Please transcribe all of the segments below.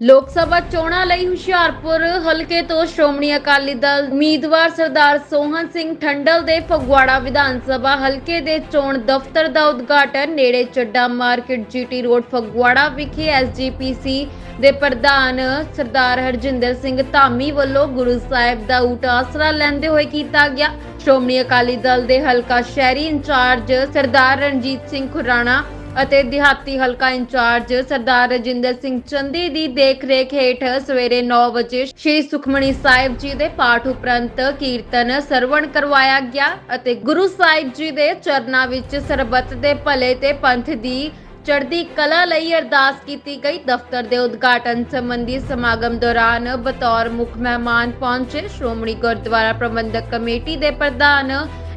ਲੋਕ ਸਭਾ ਚੋਣਾਂ ਲਈ ਹੁਸ਼ਿਆਰਪੁਰ ਹਲਕੇ ਤੋਂ ਸ਼੍ਰੋਮਣੀ ਅਕਾਲੀ ਦਲ ਉਮੀਦਵਾਰ ਸਰਦਾਰ ਸੋਹਨ ਸਿੰਘ ਠੰਡਲ ਦੇ ਫਗਵਾੜਾ ਵਿਧਾਨ ਸਭਾ ਹਲਕੇ ਦੇ ਚੋਣ ਦਫ਼ਤਰ ਦਾ ਉਦਘਾਟਨ, ਨੇੜੇ Chadha market GT road Phagwara ਵਿਖੇ ਐਸਜੀਪੀਸੀ ਦੇ ਪ੍ਰਧਾਨ ਸਰਦਾਰ ਹਰਜਿੰਦਰ ਸਿੰਘ ਧਾਮੀ ਵੱਲੋਂ ਗੁਰੂ ਸਾਹਿਬ ਦਾ ਊਟ ਆਸਰਾ ਲੈਂਦੇ ਹੋਏ ਕੀਤਾ ਗਿਆ। ਸ਼੍ਰੋਮਣੀ ਅਕਾਲੀ ਦਲ ਦੇ ਹਲਕਾ ਸ਼ਹਿਰੀ ਇੰਚਾਰਜ ਸਰਦਾਰ ਰਣਜੀਤ ਸਿੰਘ ਖੁਰਾਣਾ ਅਤੇ ਦਿਹਾਤੀ ਹਲਕਾ ਇੰਚਾਰਜ ਸਰਦਾਰ ਰਜਿੰਦਰ ਸਿੰਘ ਚੰਦੀ ਦੀ ਦੇਖਰੇਖ ਹੇਠ ਸਵੇਰੇ 9 ਵਜੇ ਸ੍ਰੀ ਸੁਖਮਣੀ ਸਾਹਿਬ ਜੀ ਦੇ ਪਾਠ ਉਪਰੰਤ ਕੀਰਤਨ ਸਰਵਣ ਕਰਵਾਇਆ ਗਿਆ ਅਤੇ ਗੁਰੂ ਸਾਹਿਬ ਜੀ ਦੇ ਚਰਨਾਂ ਵਿੱਚ ਸਰਬੱਤ ਦੇ ਭਲੇ ਤੇ ਪੰਥ ਦੀ ਚੜ੍ਹਦੀ ਕਲਾ ਲਈ ਅਰਦਾਸ ਕੀਤੀ ਗਈ। ਦਫ਼ਤਰ ਦੇ ਉਦਘਾਟਨ ਸੰਬੰਧੀ ਸਮਾਗਮ ਦੌਰਾਨ ਬਤੌਰ ਮੁੱਖ ਮਹਿਮਾਨ ਪਹੁੰਚੇ। ਸ਼੍ਰੋਮਣੀ ਗੁਰਦੁਆਰਾ ਪ੍ਰਬੰਧਕ ਕਮੇਟੀ ਦੇ ਪ੍ਰਧਾਨ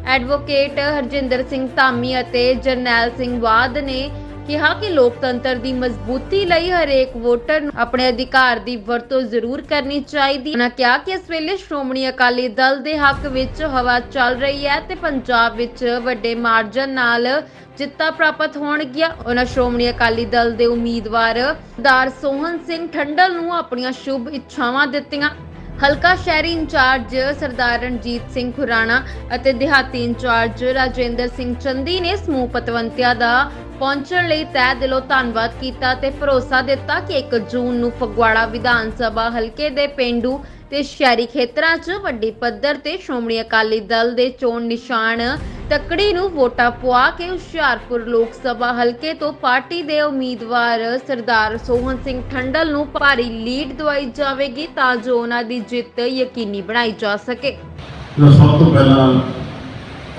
ਐਡਵੋਕੇਟ ਹਰਜਿੰਦਰ ਸਿੰਘ ਧਾਮੀ ਅਤੇ ਜਰਨੈਲ ਸਿੰਘ ਬਾਦ ਨੇ ਕਿਹਾ ਕਿ ਲੋਕਤੰਤਰ ਦੀ ਮਜ਼ਬੂਤੀ ਲਈ ਹਰੇਕ ਵੋਟਰ ਨੂੰ ਆਪਣੇ ਅਧਿਕਾਰ ਦੀ ਵਰਤੋਂ ਜ਼ਰੂਰ ਕਰਨੀ ਚਾਹੀਦੀ ਉਹਨਾਂ ਕਿਹਾ ਕਿ ਇਸ ਵੇਲੇ ਸ਼੍ਰੋਮਣੀ ਅਕਾਲੀ ਦਲ ਦੇ ਹੱਕ ਵਿੱਚ ਹਵਾ ਚੱਲ ਰਹੀ ਹੈ ਤੇ ਪੰਜਾਬ ਵਿੱਚ ਵੱਡੇ ਮਾਰਜਨ ਨਾਲ ਜਿੱਤਾਂ ਪ੍ਰਾਪਤ ਹੋਣਗੀਆਂ। ਉਹਨਾਂ ਸ਼੍ਰੋਮਣੀ ਅਕਾਲੀ ਦਲ ਦੇ ਉਮੀਦਵਾਰ ਦਾਰ ਸੋਹਨ ਸਿੰਘ ਠੰਡਲ ਨੂੰ ਆਪਣੀਆਂ ਸ਼ੁਭ ਇੱਛਾਵਾਂ ਦਿੱਤੀਆਂ। ਹਲਕਾ ਸ਼ਹਿਰੀ ਇੰਚਾਰਜ ਸਰਦਾਰ ਰਣਜੀਤ ਸਿੰਘ ਖੁਰਾਣਾ ਅਤੇ ਦਿਹਾਤੀ ਇੰਚਾਰਜ ਰਾਜੇਂਦਰ ਸਿੰਘ ਚੰਦੀ ਨੇ ਸਮੂਹ ਪਤਵੰਤਿਆਂ ਦਾ ਪਹੁੰਚਣ ਲਈ ਤਹਿ ਦਿਲੋਂ ਧੰਨਵਾਦ ਕੀਤਾ ਤੇ ਭਰੋਸਾ ਦਿੱਤਾ ਕਿ 1 ਜੂਨ ਨੂੰ ਫਗਵਾੜਾ ਵਿਧਾਨ ਸਭਾ ਹਲਕੇ ਦੇ ਪਿੰਡੂ ਤੇ ਸ਼ਹਿਰੀ ਖੇਤਰਾਂ 'ਚ ਵੱਡੀ ਪੱਧਰ ਤੇ ਸ਼੍ਰੋਮਣੀ ਅਕਾਲੀ ਦਲ ਦੇ ਚੋਣ ਨਿਸ਼ਾਨ ਤੱਕੜੀ ਨੂੰ ਵੋਟਾਂ ਪਵਾ ਕੇ ਹੁਸ਼ਿਆਰਪੁਰ ਲੋਕ ਸਭਾ ਹਲਕੇ ਤੋਂ ਪਾਰਟੀ ਦੇ ਉਮੀਦਵਾਰ ਸਰਦਾਰ ਸੋਹਨ ਸਿੰਘ ਠੰਡਲ ਨੂੰ ਭਾਰੀ ਲੀਡ ਦਵਾਈ ਜਾਵੇਗੀ ਤਾਂ ਜੋ ਉਹਨਾਂ ਦੀ ਜਿੱਤ ਯਕੀਨੀ ਬਣਾਈ ਜਾ ਸਕੇ। ਸਭ ਤੋਂ ਪਹਿਲਾਂ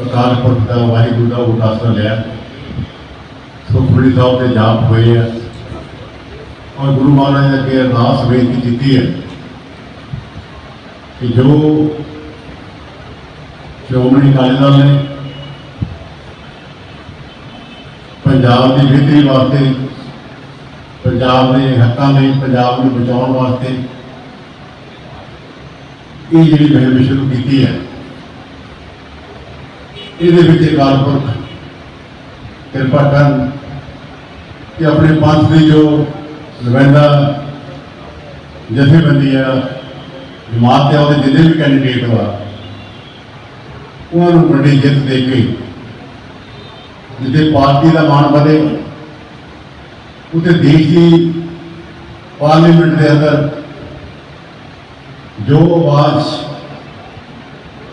ਅਕਾਲ ਪੁਰਖ ਦਾ ਵਾਹਿਗੁਰੂ ਦਾ ਉਦਾਸਾ ਲਿਆ। ਸੁਖਮਨੀ ਸਾਹਿਬ ਦੇ ਜਾਪ ਹੋਏ ਆ। ਔਰ ਗੁਰੂ ਮਹਾਰਾਜ ਅੱਗੇ ਅਰਦਾਸ ਬੇਨਤੀ ਕੀਤੀ ਹੈ ਕਿ ਜੋ ਸ਼੍ਰੋਮਣੀ ਅਕਾਲੀ ਦਲ ਨੇ ਪੰਜਾਬ ਦੀ ਬਿਹਤਰੀ ਵਾਸਤੇ, ਪੰਜਾਬ ਦੇ ਹੱਕਾਂ ਲਈ, ਪੰਜਾਬ ਨੂੰ ਬਚਾਉਣ ਵਾਸਤੇ ਇਹ ਜਿਹੜੀ ਮੁਹਿੰਮ ਸ਼ੁਰੂ ਕੀਤੀ ਹੈ, ਇਹਦੇ ਵਿੱਚ ਅਕਾਲ ਪੁਰਖ ਕਿਰਪਾ ਕਰਨ ਕਿ ਆਪਣੇ ਪੰਥ ਦੀ ਜੋ ਨੁਮਾਇੰਦਾ ਜਥੇਬੰਦੀ ਆ, ਜਮਾਤ ਆ, ਉਹਦੇ ਜਿੰਨੇ ਵੀ ਕੈਂਡੀਡੇਟ ਵਾ ਉਹਨਾਂ ਨੂੰ ਵੱਡੀ ਜਿੱਤ ਦੇ ਕੇ ਜਿੱਥੇ ਪਾਰਟੀ ਦਾ ਮਾਣ ਵਧੇ, ਉੱਥੇ ਦੇਸ਼ ਦੀ ਪਾਰਲੀਮੈਂਟ ਦੇ ਅੰਦਰ ਜੋ ਆਵਾਜ਼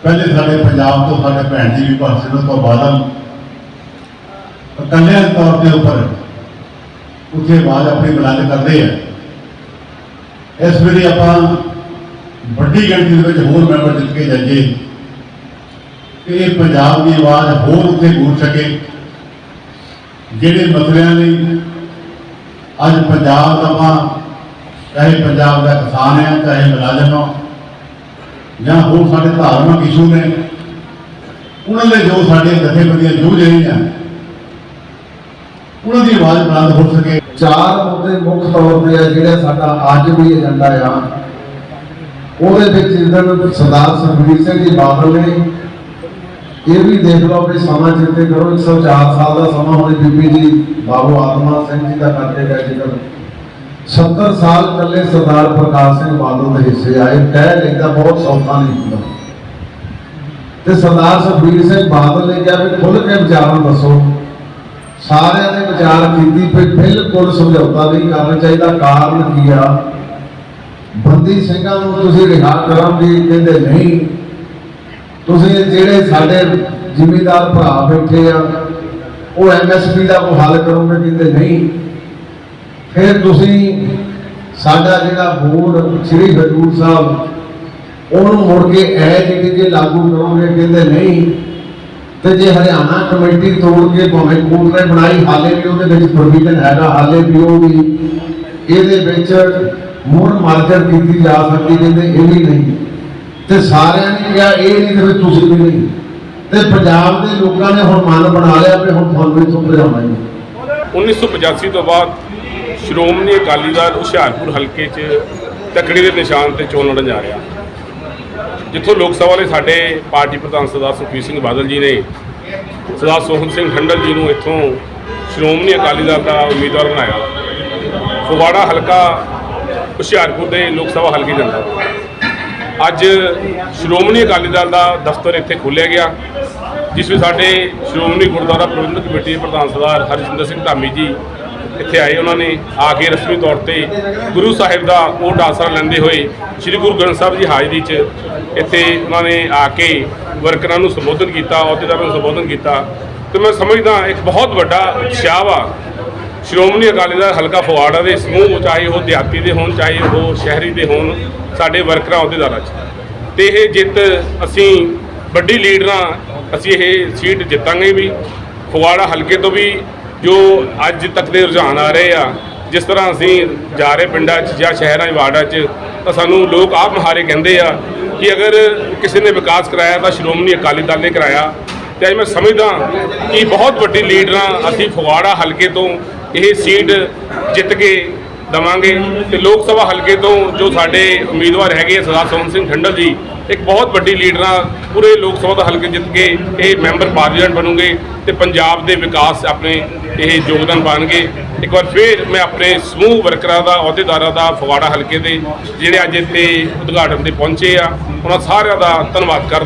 ਪਹਿਲੇ ਸਾਡੇ ਪੰਜਾਬ ਤੋਂ ਸਾਡੇ ਭੈਣ ਜੀ ਵੀ ਭਗਤ ਤੋਂ ਬਾਅਦ ਇਕੱਲੇ ਤੌਰ ਦੇ ਉੱਪਰ ਉੱਥੇ ਆਵਾਜ਼ ਆਪਣੀ ਬੁਲੰਦ ਕਰਦੇ ਆ। ਇਸ ਵੇਲੇ ਆਪਾਂ ਵੱਡੀ ਗਿਣਤੀ ਦੇ ਵਿੱਚ ਹੋਰ ਮੈਂਬਰ ਜਿੱਤ ਕੇ ਜਾਈਏ ਕਿ ਇਹ ਪੰਜਾਬ ਦੀ ਆਵਾਜ਼ ਹੋਰ ਉੱਥੇ ਗੂੰਜ ਸਕੇ। ਜਿਹੜੇ ਮਸਲਿਆਂ ਲਈ ਅੱਜ ਪੰਜਾਬ ਦਾ ਮਾਂ, ਚਾਹੇ ਪੰਜਾਬ ਦਾ ਕਿਸਾਨ ਹੈ ਚਾਹੇ ਮੁਲਾਜ਼ਮ ਆ, ਜਾਂ ਹੋਰ ਸਾਡੇ ਧਾਰਮਿਕ ਇਸ਼ੂ ਨੇ, ਉਹਨਾਂ ਦੇ ਜੋ ਸਾਡੇ ਜਥੇਬੰਦੀਆਂ ਜੂਝ ਰਹੀਆਂ ਉਹਨਾਂ ਦੀ ਆਵਾਜ਼ ਬੁਲੰਦ ਹੋ ਸਕੇ। ਚਾਰ ਮੁੱਦੇ ਮੁੱਖ ਤੌਰ ਤੇ ਆ ਜਿਹੜਾ ਸਾਡਾ ਅੱਜ ਵੀ ਏਜੰਡਾ ਆ। ਉਹਦੇ ਵਿੱਚ ਜਿੱਦਣ ਸਰਦਾਰ ਸੁਖਬੀਰ ਸਿੰਘ ਜੀ ਬਾਦਲ ਨੇ ਇਹ ਵੀ ਦੇਖ ਲਓ ਵੀ ਸਮਾਂ ਚਿੰਤੇ ਕਰੋ 104 ਸਾਲ ਦਾ ਸਮਾਂ ਹੋਣੇ ਬੀਬੀ ਜੀ, ਬਾਬੂ ਆਤਮਾ ਸਿੰਘ ਜੀ ਦਾ ਕਰਕੇ ਗਏ ਜਿੱਦਣ 70 ਸਾਲ ਚੱਲੇ ਸਰਦਾਰ ਪ੍ਰਕਾਸ਼ ਸਿੰਘ ਬਾਦਲ ਦੇ ਹਿੱਸੇ ਆਏ ਕਹਿ ਲੈਂਦਾ ਬਹੁਤ ਸੌਖਾ ਨਹੀਂ ਹੁੰਦਾ। ਤੇ ਸਰਦਾਰ ਸੁਖਬੀਰ ਸਿੰਘ ਬਾਦਲ ਨੇ ਕਿਹਾ ਵੀ ਖੁੱਲ ਕੇ ਵਿਚਾਰਾਂ ਦੱਸੋ। ਸਾਰਿਆਂ ਨੇ ਵਿਚਾਰ ਕੀਤੀ ਵੀ ਬਿਲਕੁਲ ਸਮਝੌਤਾ ਨਹੀਂ ਕਰਨਾ ਚਾਹੀਦਾ, ਕਾਰਨ ਕੀ ਆ? ਬੰਦੀ ਸਿੰਘਾਂ ਨੂੰ ਤੁਸੀਂ ਰਿਹਾ ਕਰੋਗੇ, ਕਹਿੰਦੇ ਨਹੀਂ। ਤੁਸੀਂ ਜਿਹੜੇ ਸਾਡੇ ਜ਼ਿਮੀਦਾਰ ਭਰਾ ਬੈਠੇ ਆ, ਉਹ ਐਮਐਸਪੀ ਦਾ ਕੋਈ ਹੱਲ ਕਰੋਗੇ ਕਹਿੰਦੇ ਨਹੀਂ? ਫਿਰ ਤੁਸੀਂ ਸਾਡਾ ਜਿਹੜਾ ਬੋਰਡ ਸ੍ਰੀ ਹਜੂਰ ਸਾਹਿਬ, ਉਹਨੂੰ ਮੁੜ ਕੇ ਇਹ ਜਿਹੜੇ ਜੇ ਲਾਗੂ ਕਰੋਗੇ ਕਹਿੰਦੇ ਨਹੀਂ, ਤੇ ਜੇ ਹਰਿਆਣਾ ਕਮੇਟੀ ਤੋੜ ਕੇ ਭਾਵੇਂ ਕੋਰਟ ਨੇ ਬਣਾਈ, ਹਾਲੇ ਵੀ ਉਹਦੇ ਵਿੱਚ ਪ੍ਰੋਵੀਜ਼ਨ ਹੈਗਾ, ਹਾਲੇ ਵੀ ਉਹ ਵੀ, ਇਹਦੇ ਵਿੱਚ ਮੁੜ ਮਾਰਜਰ ਕੀਤੀ ਜਾ ਸਕਦੀ ਕਹਿੰਦੇ ਇਹ ਵੀ ਨਹੀਂ। ਤੇ ਸਾਰਿਆਂ ਨੇ ਕਿਹਾ, ਇਹ ਨਹੀਂ ਤੇ ਫਿਰ ਤੁਸੀਂ ਵੀ ਨਹੀਂ। ਤੇ ਪੰਜਾਬ ਦੇ ਲੋਕਾਂ ਨੇ ਹੁਣ ਮਨ ਬਣਾ ਲਿਆ ਵੀ ਹੁਣ ਤੁਹਾਨੂੰ ਇੱਥੋਂ ਭਜਾਉਣਾ ਹੀ 1985 ਤੋਂ ਬਾਅਦ ਸ਼੍ਰੋਮਣੀ ਅਕਾਲੀ ਦਲ ਹੁਸ਼ਿਆਰਪੁਰ ਹਲਕੇ 'ਚ ਤਕੜੀ ਦੇ ਨਿਸ਼ਾਨ ਤੇ ਚੋਣ ਲੜਨ ਜਾ ਰਿਹਾ। ਜਿੱਥੋਂ ਲੋਕ ਸਭਾ ਲਈ ਸਾਡੇ ਪਾਰਟੀ ਪ੍ਰਧਾਨ ਸਰਦਾਰ ਸੁਖਬੀਰ ਸਿੰਘ ਬਾਦਲ ਜੀ ਨੇ ਸਰਦਾਰ ਸੋਹਣ ਸਿੰਘ ਠੰਡਲ ਜੀ ਨੂੰ ਇੱਥੋਂ ਸ਼੍ਰੋਮਣੀ ਅਕਾਲੀ ਦਲ ਦਾ ਉਮੀਦਵਾਰ ਬਣਾਇਆ। ਫਗਵਾੜਾ ਹਲਕਾ ਹੁਸ਼ਿਆਰਪੁਰ ਦੇ ਲੋਕ ਸਭਾ ਹਲਕੇ ਜਾਂਦਾ ਅੱਜ ਸ਼੍ਰੋਮਣੀ ਅਕਾਲੀ ਦਲ ਦਾ ਦਫ਼ਤਰ ਇੱਥੇ ਖੋਲ੍ਹਿਆ ਗਿਆ, ਜਿਸ ਵਿੱਚ ਸਾਡੇ ਸ਼੍ਰੋਮਣੀ ਗੁਰਦੁਆਰਾ ਪ੍ਰਬੰਧਕ ਕਮੇਟੀ ਦੇ ਪ੍ਰਧਾਨ ਸਰਦਾਰ ਹਰਜਿੰਦਰ ਸਿੰਘ ਧਾਮੀ ਜੀ ਇੱਥੇ ਆਏ, ਉਹਨਾਂ ਨੇ ਆ ਕੇ ਰਸਮੀ ਤੌਰ ਤੇ ਗੁਰੂ ਸਾਹਿਬ ਦਾ ਓਟ ਆਸਰਾ ਲੈਂਦੇ ਹੋਏ ਸ੍ਰੀ ਗੁਰੂ ਗ੍ਰੰਥ ਸਾਹਿਬ ਦੀ ਹਾਜ਼ਰੀ 'ਚ ਇੱਥੇ ਉਹਨਾਂ ਨੇ ਆ ਕੇ ਵਰਕਰਾਂ ਨੂੰ ਸੰਬੋਧਨ ਕੀਤਾ, ਅਹੁਦੇਦਾਰਾਂ ਨੂੰ ਸੰਬੋਧਨ ਕੀਤਾ। ਤੇ ਮੈਂ ਸਮਝਦਾ ਇੱਕ ਬਹੁਤ ਵੱਡਾ ਉਤਸ਼ਾਹ ਵਾ ਸ਼੍ਰੋਮਣੀ ਅਕਾਲੀ ਦਲ ਹਲਕਾ ਫਗਵਾੜਾ ਦੇ ਸਮੂਹ, ਚਾਹੇ ਉਹ ਦਿਹਾਤੀ ਦੇ ਹੋਣ, ਚਾਹੇ ਉਹ ਸ਼ਹਿਰੀ ਦੇ ਹੋਣ, ਸਾਡੇ ਵਰਕਰਾਂ ਅਹੁਦੇਦਾਰਾਂ 'ਚ ਤੇ ਇਹ ਜਿੱਤ ਅਸੀਂ ਵੱਡੀ ਲੀਡਰਾਂ ਅਸੀਂ ਇਹ ਸੀਟ ਜਿੱਤਾਂਗੇ ਵੀ। ਫਗਵਾੜਾ ਹਲਕੇ ਤੋਂ ਵੀ ਜੋ ਅੱਜ ਤੱਕ ਦੇ ਰੁਝਾਨ ਆ ਰਹੇ ਆ, ਜਿਸ ਤਰ੍ਹਾਂ ਅਸੀਂ ਜਾ ਰਹੇ ਪਿੰਡਾਂ 'ਚ ਜਾਂ ਸ਼ਹਿਰਾਂ 'ਚ, ਵਾਰਡਾਂ 'ਚ, ਤਾਂ ਸਾਨੂੰ ਲੋਕ ਆਪ ਮਹਾਰੇ ਕਹਿੰਦੇ ਆ ਕਿ ਅਗਰ ਕਿਸੇ ਨੇ ਵਿਕਾਸ ਕਰਾਇਆ ਤਾਂ ਸ਼੍ਰੋਮਣੀ ਅਕਾਲੀ ਦਲ ਨੇ ਕਰਾਇਆ। ਤੇ ਅੱਜ ਮੈਂ ਸਮਝਦਾ ਕਿ ਬਹੁਤ ਵੱਡੀ ਲੀਡਰਾਂ ਅਸੀਂ ਫਗਵਾੜਾ ਹਲਕੇ ਤੋਂ ਇਹ ਸੀਟ ਜਿੱਤ ਕੇ ਦਵਾਂਗੇ ਤੇ ਲੋਕ ਸਭਾ ਹਲਕੇ ਤੋਂ ਜੋ ਸਾਡੇ ਉਮੀਦਵਾਰ ਹੈਗੇ ਆ ਸਰਦਾਰ ਸੋਹਣ ਸਿੰਘ ਠੰਡਲ ਜੀ, ਇੱਕ ਬਹੁਤ ਵੱਡੀ ਲੀਡਰਾਂ ਪੂਰੇ ਲੋਕ ਸਭਾ ਦਾ ਹਲਕੇ ਜਿੱਤ ਕੇ ਇਹ ਮੈਂਬਰ ਪਾਰਲੀਮੈਂਟ ਬਣੂਗੇ ਤੇ ਪੰਜਾਬ ਦੇ ਵਿਕਾਸ 'ਚ ਆਪਣੇ ਇਹ ਯੋਗਦਾਨ ਪਾਉਣਗੇ ਇੱਕ ਵਾਰ ਫਿਰ ਮੈਂ ਆਪਣੇ ਸਮੂਹ ਵਰਕਰਾਂ ਦਾ, ਅਹੁਦੇਦਾਰਾਂ ਦਾ ਫਗਵਾੜਾ ਹਲਕੇ ਦੇ ਜਿਹੜੇ ਅੱਜ ਇੱਥੇ ਉਦਘਾਟਨ ਤੇ ਪਹੁੰਚੇ ਆ, ਉਹਨਾਂ ਸਾਰਿਆਂ ਦਾ ਧੰਨਵਾਦ ਕਰਦਾ